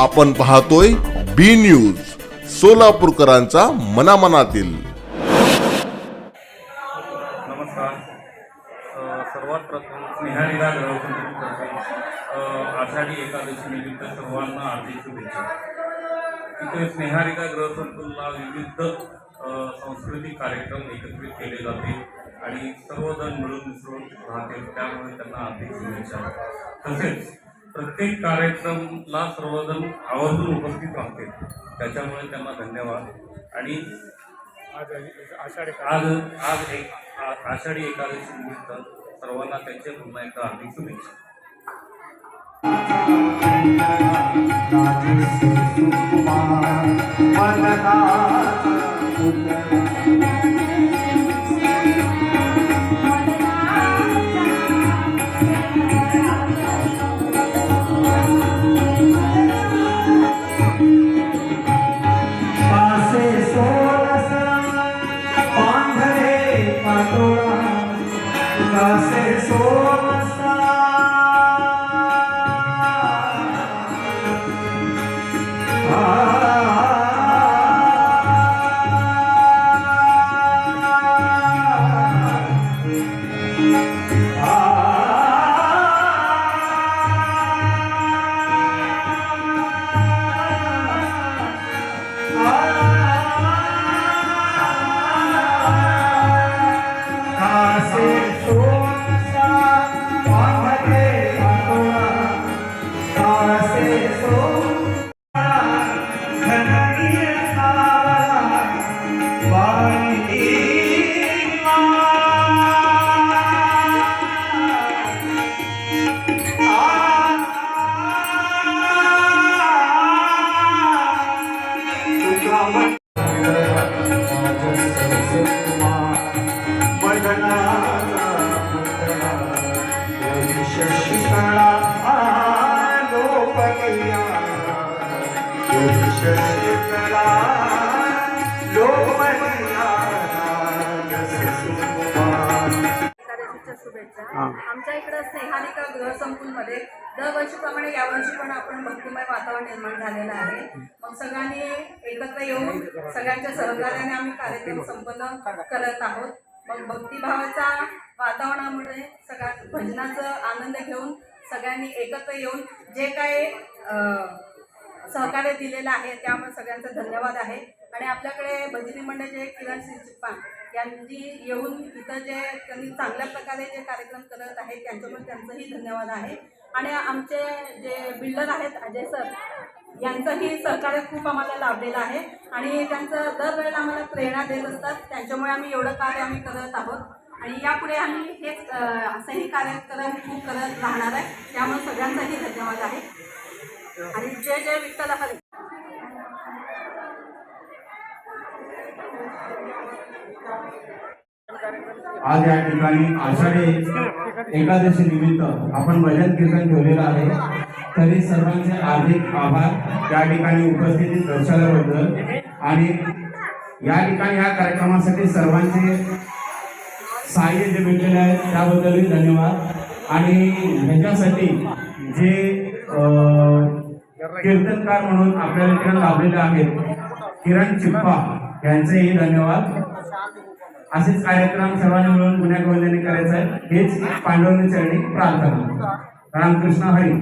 आपण पाहतोय बी न्यूज सोलापूरकरांचा मनामनातील. नमस्कार. सर्वात प्रथम स्नेहालिला ग्रहसंतर्फे आषाढी एकादशी निमित्त सर्वांना हार्दिक शुभेच्छा. इथे स्नेहालिका ग्रहसंकुलला विविध सांस्कृतिक कार्यक्रम एकत्रित केले जाते आणि सर्वजण मिळून मिसळून राहतील. त्यामुळे त्यांना आर्थिक शुभेच्छा. तसेच प्रत्येक कार्यक्रमला सर्वजण आवर्जून उपस्थित राहतील त्याच्यामुळे त्यांना धन्यवाद. आणि आज आज एक आ- आषाढी एकादशी निमित्त सर्वांना त्यांचे पुन्हा एकदा हार्दिक शुभेच्छा. patrón, las personas शुभेच्छा. आमच्या इकडं स्नेहालिका गृहसंकुलमध्ये दरवर्षीप्रमाणे यावर्षी पण आपण भक्तिमय वातावरण निर्माण झालेलं आहे. मग सगळ्यांनी एकत्र येऊन सगळ्यांच्या सहकार्याने आम्ही कार्यक्रम संपन्न करत आहोत. मग भक्तिभावाच्या वातावरणामुळे सगळ्या भजनाचं आनंद घेऊन सगळ्यांनी एकत्र येऊन जे काही सहकार्य दिलेलं आहे त्यामुळे सगळ्यांचा धन्यवाद आहे. आणि आपल्याकडे भजनी मंडळाचे किरण सिंग चिप्पा यांनी येऊन इथं जे त्यांनी चांगल्या प्रकारे जे कार्यक्रम करत आहेत त्यांच्यामुळे त्यांचंही धन्यवाद आहे. आणि आमचे जे बिल्डर आहेत अजय सर यांचंही सहकार्य खूप आम्हाला लाभलेलं आहे. आणि त्यांचं दरवेळेला आम्हाला प्रेरणा देत असतात. त्यांच्यामुळे आम्ही एवढं कार्य आम्ही करत आहोत. आणि यापुढे आम्ही हेच असंही असंही करत खूप करत राहणार आहे. त्यामुळे सगळ्यांचाही धन्यवाद आहे. आणि जय जय विठ्ठल हरी. आज या ठिकाणी आषाढी एकादशी निमित्त आपण भजन कीर्तन ठेवलेलं आहे. तरी सर्वांचे हार्दिक आभार. या ठिकाणी उपस्थिती दर्शवल्याबद्दल आणि या ठिकाणी या कार्यक्रमासाठी सर्वांचे सहाय्य जे भेटलेले आहे त्याबद्दलही धन्यवाद. आणि ह्याच्यासाठी जे कीर्तनकार म्हणून आपल्याला ठिकाणी लाभलेले आहेत किरण चिप्पा यांचेही धन्यवाद. असेच कार्यक्रम सर्वांनी मिळून पुण्या गोविंदाने करायचं आहे. हेच पांडवांनी चरणी प्रार्थना. रामकृष्ण हरी.